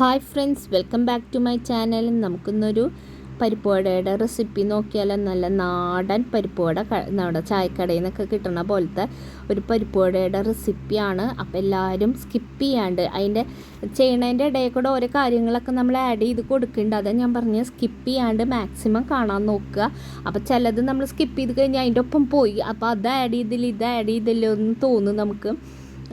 Hi friends welcome back to my channel. നമുക്കിന്നൊരു പരിപ്പുവടയുടെ recipe നോക്കിയാൽ നല്ല നാടൻ പരിപ്പുവട നമ്മുടെ ചായക്കടയിൽ നിന്നൊക്കെ കിട്ടുന്ന പോലത്തെ ഒരു പരിപ്പുവടയുടെ റെസിപ്പിയാണ്. അപ്പോൾ എല്ലാവരും സ്കിപ്പ് ചെയ്യാണ്ട് അതിന്റെ ചെയ്യണതിന്റെ ഇടയിൽ കൂടെ ഓരോ കാര്യങ്ങളൊക്കെ നമ്മൾ ആഡ് ചെയ്ത് കൊടുക്കുന്നുണ്ട് അതാ ഞാൻ പറഞ്ഞത് സ്കിപ്പ് ചെയ്യാണ്ട് മാക്സിമം കാണാൻ നോക്കുക. അപ്പോൾ ചിലത് നമ്മൾ സ്കിപ്പ് ചെയ്ത് കഴിഞ്ഞാൽ അതിന്റെ ഒപ്പം പോയി. അപ്പോൾ അത് ആഡ് ചെയ്തില്ല ഇത് ആഡ് ചെയ്തില്ല എന്ന് തോന്നും നമുക്ക്.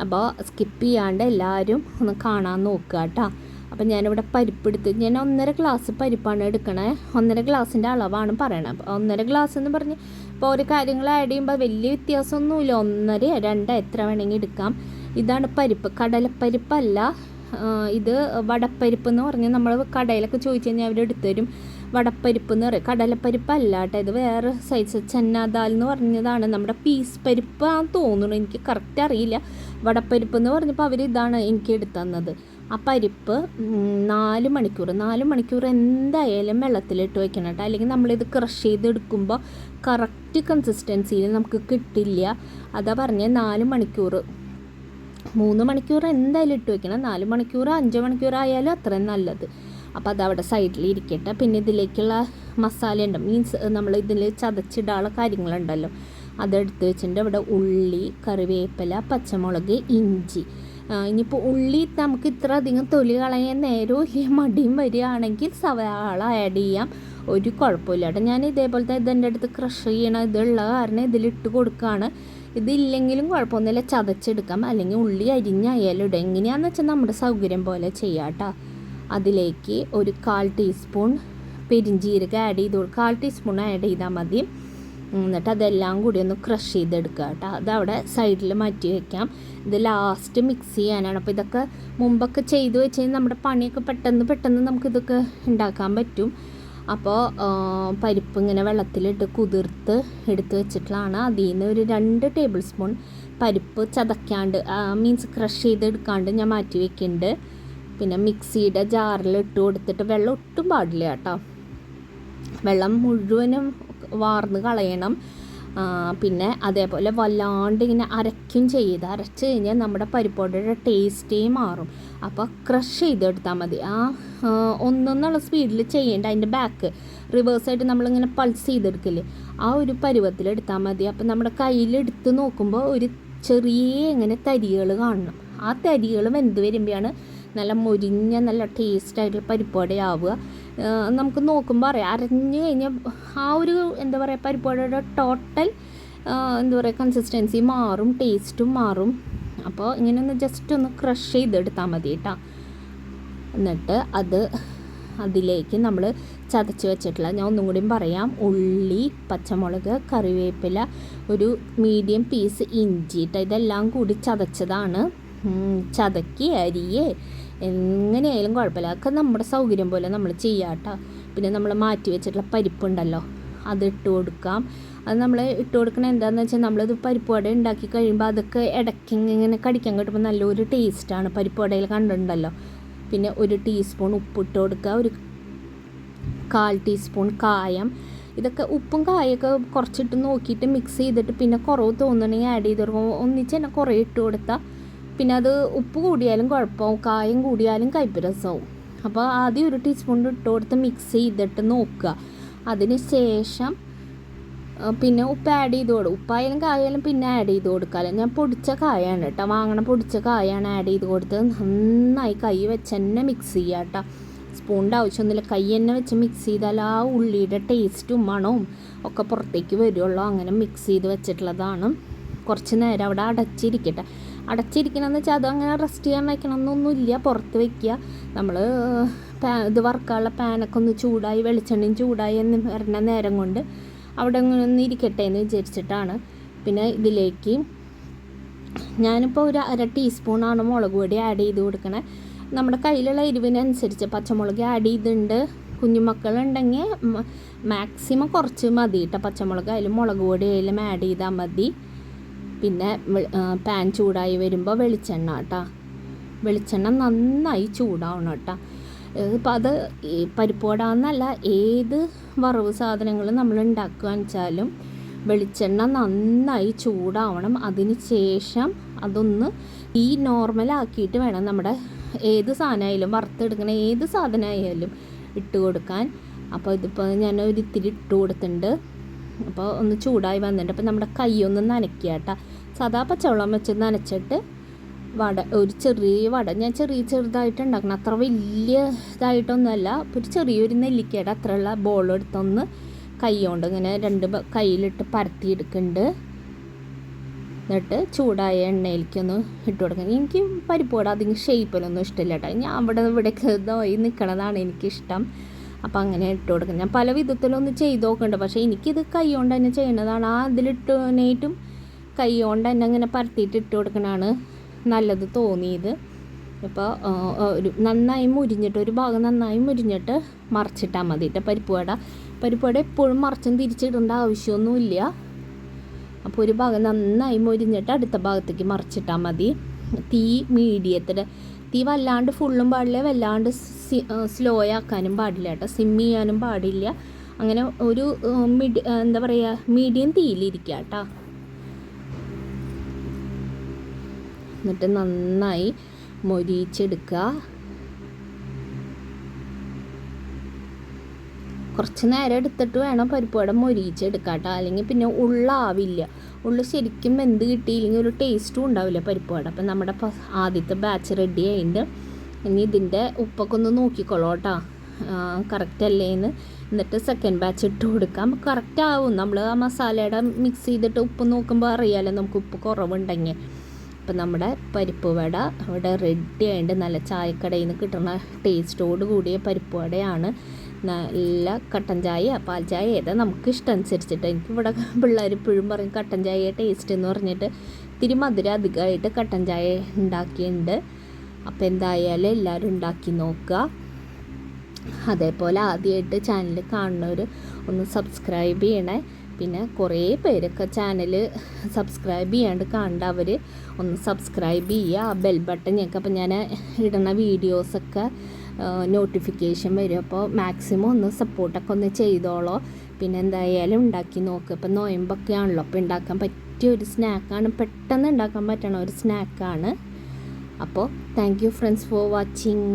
അപ്പോൾ സ്കിപ്പ് ചെയ്യാണ്ട് എല്ലാവരും ഒന്ന് കാണാൻ നോക്കുക കേട്ടോ. അപ്പം ഞാനിവിടെ പരിപ്പെടുത്ത്. ഞാൻ ഒന്നര ഗ്ലാസ് പരിപ്പാണ് എടുക്കണേ. ഒന്നര ഗ്ലാസിന്റെ അളവാണ് പറയണത് അപ്പോൾ ഒന്നര ഗ്ലാസ് എന്ന് പറഞ്ഞ് ഇപ്പോൾ ഓരോ കാര്യങ്ങൾ ആഡ് ചെയ്യുമ്പോൾ വലിയ വ്യത്യാസമൊന്നുമില്ല. ഒന്നര രണ്ട് എത്ര വേണമെങ്കിൽ എടുക്കാം. ഇതാണ് പരിപ്പ്. കടലപ്പരിപ്പല്ല. ഇത് വടപ്പരിപ്പ് എന്ന് പറഞ്ഞ് നമ്മൾ കടയിലൊക്കെ ചോദിച്ചു കഴിഞ്ഞാൽ അവർ എടുത്തു തരും. വടപ്പരിപ്പ് എന്ന് പറയും. കടലപ്പരിപ്പ് അല്ല കേട്ടോ. ഇത് വേറെ സൈസ് ചെന്നാദാൽ എന്ന് പറഞ്ഞതാണ്. നമ്മുടെ പീസ് പരിപ്പ് ആണെന്ന് തോന്നുന്നു. എനിക്ക് കറക്റ്റ് അറിയില്ല. വടപ്പരിപ്പ് എന്ന് പറഞ്ഞപ്പോൾ അവർ ഇതാണ് എനിക്ക് എടുത്തു തന്നത്. ആ പരിപ്പ് നാല് മണിക്കൂർ നാല് മണിക്കൂർ എന്തായാലും വെള്ളത്തിലിട്ട് വെക്കണം കേട്ടോ. അല്ലെങ്കിൽ നമ്മളിത് ക്രഷ് ചെയ്തെടുക്കുമ്പോൾ കറക്റ്റ് കൺസിസ്റ്റൻസിയിൽ നമുക്ക് കിട്ടില്ല. അതാ പറഞ്ഞ നാല് മണിക്കൂർ മൂന്ന് മണിക്കൂർ എന്തായാലും ഇട്ട് വെക്കണം. നാല് മണിക്കൂർ അഞ്ച് മണിക്കൂർ ആയാലും അത്രയും നല്ലത്. അപ്പോൾ അതവിടെ സൈഡിൽ ഇരിക്കട്ടെ. പിന്നെ ഇതിലേക്കുള്ള മസാല ഉണ്ട് മീൻസ് നമ്മൾ ഇതിൽ ചതച്ചിടാനുള്ള കാര്യങ്ങളുണ്ടല്ലോ. അതെടുത്ത് വെച്ചിട്ടുണ്ട്. ഇവിടെ ഉള്ളി കറിവേപ്പില പച്ചമുളക് ഇഞ്ചി. ഇനിയിപ്പോൾ ഉള്ളി നമുക്ക് ഇത്ര അധികം തൊലി കളയാൻ നേരവും ഇല്ല മടിയും വരികയാണെങ്കിൽ സവാള ആഡ് ചെയ്യാം. ഒരു കുഴപ്പമില്ല കേട്ടോ. ഞാൻ ഇതേപോലത്തെ ഇതെന്റെ അടുത്ത് ക്രഷ് ചെയ്യണം. ഇതുള്ള കാരണം ഇതിലിട്ട് കൊടുക്കുകയാണ് ഇതില്ലെങ്കിലും കുഴപ്പമൊന്നുമില്ല. ചതച്ചെടുക്കാം. അല്ലെങ്കിൽ ഉള്ളി അരിഞ്ഞായാലും ഇടും എങ്ങനെയാണെന്ന് വെച്ചാൽ നമ്മുടെ സൗകര്യം പോലെ ചെയ്യാം കേട്ടോ. അതിലേക്ക് ഒരു കാൽ ടീസ്പൂൺ പെരിഞ്ജീരകം ആഡ് ചെയ്ത് കാൽ ടീസ്പൂൺ ആഡ് ചെയ്താൽ മതി. എന്നിട്ട് അതെല്ലാം കൂടി ഒന്ന് ക്രഷ് ചെയ്തെടുക്കുക കേട്ടോ. അതവിടെ സൈഡിൽ മാറ്റി വയ്ക്കാം ഇത് ലാസ്റ്റ് മിക്സ് ചെയ്യാനാണ്. അപ്പോൾ ഇതൊക്കെ മുമ്പൊക്കെ ചെയ്ത് വെച്ച് കഴിഞ്ഞാൽ നമ്മുടെ പണിയൊക്കെ പെട്ടെന്ന് പെട്ടെന്ന് നമുക്കിതൊക്കെ ഉണ്ടാക്കാൻ പറ്റും. അപ്പോൾ പരിപ്പ് ഇങ്ങനെ വെള്ളത്തിലിട്ട് കുതിർത്ത് എടുത്ത് വെച്ചിട്ടുള്ളതാണ്. അതിൽ നിന്ന് ഒരു രണ്ട് ടേബിൾ സ്പൂൺ പരിപ്പ് ചതക്കാണ്ട് മീൻസ് ക്രഷ് ചെയ്തെടുക്കാണ്ട് ഞാൻ മാറ്റി വെക്കുന്നുണ്ട് പിന്നെ മിക്സിയുടെ ജാറിൽ ഇട്ട് കൊടുത്തിട്ട് വെള്ളം ഒട്ടും പാടില്ല കേട്ടോ. വെള്ളം മുഴുവനും വാർന്ന് കളയണം. പിന്നെ അതേപോലെ വല്ലാണ്ട് ഇങ്ങനെ അരയ്ക്കും ചെയ്ത് അരച്ച് കഴിഞ്ഞാൽ നമ്മുടെ പരിപ്പോടയുടെ ടേസ്റ്റേ മാറും. അപ്പോൾ ക്രഷ് ചെയ്തെടുത്താൽ മതി. ആ ഒന്നൊന്നുള്ള സ്പീഡിൽ ചെയ്യേണ്ട അതിന്റെ ബാക്ക് റിവേഴ്സായിട്ട് നമ്മളിങ്ങനെ പൾസ് ചെയ്തെടുക്കില്ലേ? ആ ഒരു പരുവത്തിലെടുത്താൽ മതി. അപ്പോൾ നമ്മുടെ കയ്യിലെടുത്ത് നോക്കുമ്പോൾ ഒരു ചെറിയ ഇങ്ങനെ തരികൾ കാണണം. ആ തരികളും വെന്ത് വരുമ്പോഴാണ് നല്ല മുരിഞ്ഞ നല്ല ടേസ്റ്റായിട്ടുള്ള പരിപ്പോടയാവുക നമുക്ക് നോക്കുമ്പോൾ അറിയാം. അരഞ്ഞു കഴിഞ്ഞാൽ ആ ഒരു എന്താ പറയുക പരിപ്പുവടയുടെ ടോട്ടൽ എന്താ പറയുക കൺസിസ്റ്റൻസി മാറും ടേസ്റ്റും മാറും. അപ്പോൾ ഇങ്ങനെ ഒന്ന് ജസ്റ്റ് ഒന്ന് ക്രഷ് ചെയ്തെടുത്താൽ മതി കേട്ടോ എന്നിട്ട് അത് അതിലേക്ക് നമ്മൾ ചതച്ച് വെച്ചിട്ടുള്ള ഞാൻ ഒന്നും കൂടിയും പറയാം ഉള്ളി പച്ചമുളക് കറിവേപ്പില ഒരു മീഡിയം പീസ് ഇഞ്ചി ഇതെല്ലാം കൂടി ചതച്ചതാണ്. ചതക്കി അരിയേ എങ്ങനെയായാലും കുഴപ്പമില്ല. അതൊക്കെ നമ്മുടെ സൗകര്യം പോലെ നമ്മൾ ചെയ്യാട്ടോ. പിന്നെ നമ്മൾ മാറ്റി വെച്ചിട്ടുള്ള പരിപ്പുണ്ടല്ലോ അത് ഇട്ട് കൊടുക്കാം. അത് നമ്മൾ ഇട്ട് കൊടുക്കണ എന്താണെന്ന് വെച്ചാൽ നമ്മളിത് പരിപ്പ് വട ഉണ്ടാക്കി കഴിയുമ്പോൾ അതൊക്കെ ഇടയ്ക്ക് ഇങ്ങനെ കടിക്കാൻ കിട്ടുമ്പോൾ നല്ലൊരു ടേസ്റ്റാണ് പരിപ്പ് വടയിൽ കണ്ടിട്ടുണ്ടല്ലോ. പിന്നെ ഒരു ടീസ്പൂൺ ഉപ്പിട്ട് കൊടുക്കുക. ഒരു കാൽ ടീസ്പൂൺ കായം. ഇതൊക്കെ ഉപ്പും കായൊക്കെ കുറച്ചിട്ട് നോക്കിയിട്ട് മിക്സ് ചെയ്തിട്ട് പിന്നെ കുറവ് തോന്നണമെങ്കിൽ ആഡ് ചെയ്ത് കൊടുക്കും ഒന്നിച്ച് തന്നെ കുറേ ഇട്ട് കൊടുത്താൽ പിന്നെ അത് ഉപ്പ് കൂടിയാലും കുഴപ്പമാവും കായം കൂടിയാലും കയ്പ്പ് രസമാവും അപ്പോൾ ആദ്യം ഒരു ടീസ്പൂൺ ഇട്ട് കൊടുത്ത് മിക്സ് ചെയ്തിട്ട് നോക്കുക. അതിന് ശേഷം പിന്നെ ഉപ്പ് ആഡ് ചെയ്ത് കൊടുക്കും ഉപ്പായാലും കായാലും പിന്നെ ആഡ് ചെയ്ത് കൊടുക്കാമല്ലോ ഞാൻ പൊടിച്ച കായാണ് കേട്ടോ. വാങ്ങണ പൊടിച്ച കായാണ് ആഡ് ചെയ്ത് കൊടുത്ത് നന്നായി കൈ വെച്ച് തന്നെ മിക്സ് ചെയ്യുക കേട്ടോ. സ്പൂണിന്റെ ആവശ്യമൊന്നുമില്ല. കൈ തന്നെ വെച്ച് മിക്സ് ചെയ്താൽ ആ ഉള്ളിയുടെ ടേസ്റ്റും മണവും ഒക്കെ പുറത്തേക്ക് വരുള്ളൂ. അങ്ങനെ മിക്സ് ചെയ്ത് വെച്ചിട്ടുള്ളതാണ്. കുറച്ച് നേരം അവിടെ അടച്ചിരിക്കട്ടെ. അടച്ചിരിക്കണമെന്ന് വെച്ചാൽ അത് അങ്ങനെ റെസ്റ്റ് ചെയ്യാൻ വെക്കണമെന്നൊന്നുമില്ല പുറത്ത് വയ്ക്കുക നമ്മൾ പാ ഇത് വർക്കാനുള്ള പാനൊക്കെ ഒന്ന് ചൂടായി വെളിച്ചെണ്ണയും ചൂടായി എന്ന് പറഞ്ഞ നേരം കൊണ്ട് അവിടെ ഒന്ന് ഇരിക്കട്ടെ എന്ന് വിചാരിച്ചിട്ടാണ്. പിന്നെ ഇതിലേക്ക് ഞാനിപ്പോൾ ഒരു അര ടീസ്പൂണാണ് മുളക് പൊടി ആഡ് ചെയ്ത് കൊടുക്കണേ. നമ്മുടെ കയ്യിലുള്ള എരിവിനനുസരിച്ച് പച്ചമുളക് ആഡ് ചെയ്തിട്ടുണ്ട്. കുഞ്ഞുമക്കളുണ്ടെങ്കിൽ മാക്സിമം കുറച്ച് മതി കേട്ടോ പച്ചമുളക്. അതിൽ മുളക് പൊടി അതിലും ആഡ് ചെയ്താൽ മതി. പിന്നെ പാൻ ചൂടായി വരുമ്പോൾ വെളിച്ചെണ്ണ കേട്ടോ വെളിച്ചെണ്ണ നന്നായി ചൂടാവണം കേട്ടോ ഇപ്പം അത് ഈ പരിപ്പോട എന്നല്ല ഏത് വറവ് സാധനങ്ങൾ നമ്മൾ ഉണ്ടാക്കുകയെന്ന് വെച്ചാലും വെളിച്ചെണ്ണ നന്നായി ചൂടാവണം. അതിന് ശേഷം അതൊന്ന് ഈ നോർമലാക്കിയിട്ട് വേണം നമ്മുടെ ഏത് സാധനമായാലും വറുത്തെടുക്കണ ഏത് സാധനമായാലും ഇട്ട് കൊടുക്കാൻ. അപ്പോൾ ഇതിപ്പോൾ ഞാൻ ഒരു ഇത്തിരി ഇട്ട് കൊടുത്തിട്ടുണ്ട് അപ്പോൾ ഒന്ന് ചൂടായി വന്നിട്ട് അപ്പോൾ നമ്മുടെ കൈ ഒന്ന് നനയ്ക്കുക കേട്ടോ. സാധാ പച്ചവെള്ളം വെച്ച് നനച്ചിട്ട് വട ഒരു ചെറിയ വട. ഞാൻ ചെറിയ ചെറുതായിട്ട് ഉണ്ടാക്കണം. അത്ര വലിയ ഇതായിട്ടൊന്നുമല്ല. ഒരു ചെറിയൊരു നെല്ലിക്കയുടെ അത്രയുള്ള ബോൾ എടുത്തൊന്ന് കൈ കൊണ്ട് ഇങ്ങനെ രണ്ട് കയ്യിലിട്ട് പരത്തിയെടുക്കുന്നുണ്ട്. എന്നിട്ട് ചൂടായ എണ്ണയിലേക്കൊന്ന് ഇട്ട് കൊടുക്കണം. എനിക്ക് പരിപ്പ് വട അധികം ഷേപ്പിലൊന്നും ഇഷ്ടമില്ല കേട്ടോ. ഞാൻ അവിടെ ഇവിടേക്ക് നോയി നിൽക്കണതാണ് എനിക്കിഷ്ടം. അപ്പോൾ അങ്ങനെ ഇട്ട് കൊടുക്കുന്നത് ഞാൻ പല വിധത്തിലൊന്ന് ചെയ്ത് നോക്കുന്നുണ്ട് പക്ഷേ എനിക്കിത് കൈ കൊണ്ട് തന്നെ ചെയ്യേണ്ടതാണ് ആ അതിലിട്ടേറ്റും കൈ കൊണ്ട് തന്നെ അങ്ങനെ പരത്തിയിട്ട് ഇട്ട് കൊടുക്കണതാണ് നല്ലത് തോന്നിയത്. ഇപ്പോൾ ഒരു നന്നായി മുരിഞ്ഞിട്ട് ഒരു ഭാഗം നന്നായി മുരിഞ്ഞിട്ട് മറിച്ചിട്ടാൽ മതി. പരിപ്പ് വട. പരിപ്പ് വട എപ്പോഴും മറിച്ചും തിരിച്ചിടേണ്ട ആവശ്യമൊന്നുമില്ല. അപ്പോൾ ഒരു ഭാഗം നന്നായി മുരിഞ്ഞിട്ട് അടുത്ത ഭാഗത്തേക്ക് മറിച്ചിട്ടാൽ മതി. തീ മീഡിയത്തിൽ തീ വല്ലാണ്ട് ഫുള്ളും പാടില്ല വല്ലാണ്ട് സ്ലോ ആക്കാനും പാടില്ല കേട്ടോ. സിം ചെയ്യാനും പാടില്ല. അങ്ങനെ ഒരു മിഡ് എന്താ പറയുക മീഡിയം തീയിലിരിക്കുക കേട്ടോ. എന്നിട്ട് നന്നായി മൊരിച്ചെടുക്കുക കുറച്ച് നേരം എടുത്തിട്ട് വേണം പരിപ്പുവട മൊരിയിച്ചെടുക്കാം കേട്ടോ അല്ലെങ്കിൽ പിന്നെ ഉള്ളാവില്ല ഉള്ളു ശരിക്കും വെന്ത് കിട്ടിയില്ലെങ്കിൽ ഒരു ടേസ്റ്റും ഉണ്ടാവില്ല പരിപ്പുവട അപ്പം നമ്മുടെ ആദ്യത്തെ ബാച്ച് റെഡി ആയിട്ട് ഇനി ഇതിന്റെ ഉപ്പൊക്കെ ഒന്ന് നോക്കിക്കോളൂ കേട്ടോ കറക്റ്റ് അല്ലേന്ന്. എന്നിട്ട് സെക്കൻഡ് ബാച്ച് ഇട്ട് കൊടുക്കാം. കറക്റ്റ് ആവും. നമ്മൾ ആ മസാലയുടെ മിക്സ് ചെയ്തിട്ട് ഉപ്പ് നോക്കുമ്പോൾ അറിയാമല്ലോ നമുക്ക് ഉപ്പ് കുറവുണ്ടെങ്കിൽ. അപ്പം നമ്മുടെ പരിപ്പ് വട ഇവിടെ റെഡി ആയിട്ട് നല്ല ചായക്കടയിൽ നിന്ന് കിട്ടുന്ന ടേസ്റ്റോട് കൂടിയ പരിപ്പ് വടയാണ്. നല്ല കട്ടൻ ചായ പാൽ ചായ ഏതാ നമുക്ക് ഇഷ്ടം അനുസരിച്ചിട്ട് എനിക്ക് ഇവിടെ പിള്ളേർ ഇപ്പോഴും പറയും കട്ടൻ ചായ ടേസ്റ്റ് എന്ന് പറഞ്ഞിട്ട്. ഇത്തിരി മധുരം അധികമായിട്ട് കട്ടൻ ചായ ഉണ്ടാക്കിയിട്ടുണ്ട്. അപ്പോൾ എന്തായാലും എല്ലാവരും ഉണ്ടാക്കി നോക്കുക. അതേപോലെ ആദ്യമായിട്ട് ചാനൽ കാണുന്നവർ ഒന്ന് സബ്സ്ക്രൈബ് ചെയ്യണേ. പിന്നെ കുറേ പേരൊക്കെ ചാനൽ സബ്സ്ക്രൈബ് ചെയ്യാണ്ട് കണ്ടവർ ഒന്ന് സബ്സ്ക്രൈബ് ചെയ്യുക. ആ ബെൽ ബട്ടൺ ഞങ്ങൾക്ക് അപ്പം ഞാൻ ഇടുന്ന വീഡിയോസൊക്കെ നോട്ടിഫിക്കേഷൻ വരും. അപ്പോൾ മാക്സിമം ഒന്ന് സപ്പോർട്ടൊക്കെ ഒന്ന് ചെയ്തോളോ. പിന്നെ എന്തായാലും ഉണ്ടാക്കി നോക്കുക ഇപ്പം നോയമ്പൊക്കെ ആണല്ലോ. അപ്പോൾ ഉണ്ടാക്കാൻ പറ്റിയ ഒരു സ്നാക്കാണ് പെട്ടെന്ന് ഉണ്ടാക്കാൻ പറ്റണ ഒരു സ്നാക്കാണ് അപ്പോൾ thank you friends for watching